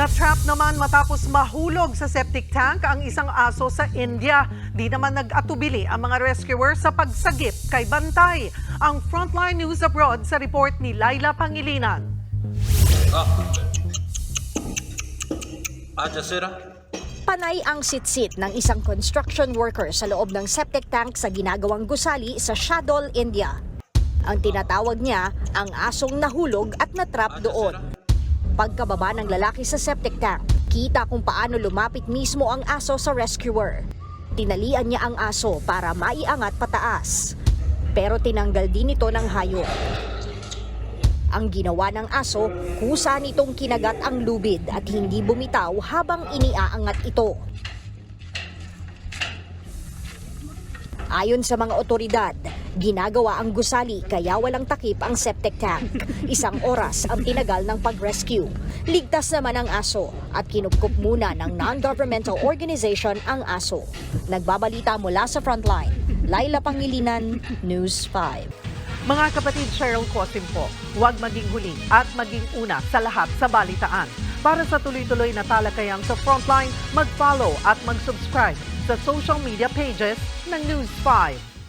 Na-trap naman matapos mahulog sa septic tank ang isang aso sa India. Di naman nag-atubili ang mga rescuer sa pagsagip kay Bantay. Ang Frontline News Abroad sa report ni Laila Pangilinan. Aja Sera. Panay ang sitsit ng isang construction worker sa loob ng septic tank sa ginagawang gusali sa Shadol, India. Ang tinatawag niya ang asong nahulog at natrap doon. Pagkababa ng lalaki sa septic tank, kita kung paano lumapit mismo ang aso sa rescuer. Tinalian niya ang aso para maiangat pataas. Pero tinanggal din ito ng hayop. Ang ginawa ng aso, kusa nitong kinagat ang lubid at hindi bumitaw habang iniaangat ito. Ayon sa mga otoridad, ginagawa ang gusali kaya walang takip ang septic tank. Isang oras ang tinagal ng pag-rescue. Ligtas naman ang aso at kinupkup muna ng non-governmental organization ang aso. Nagbabalita mula sa frontline, Laila Pangilinan, News 5. Mga kapatid Cheryl Cosim po, huwag maging huli at maging una sa lahat sa balitaan. Para sa tuloy-tuloy na talakayang sa Frontline, mag-follow at mag-subscribe sa social media pages ng News 5.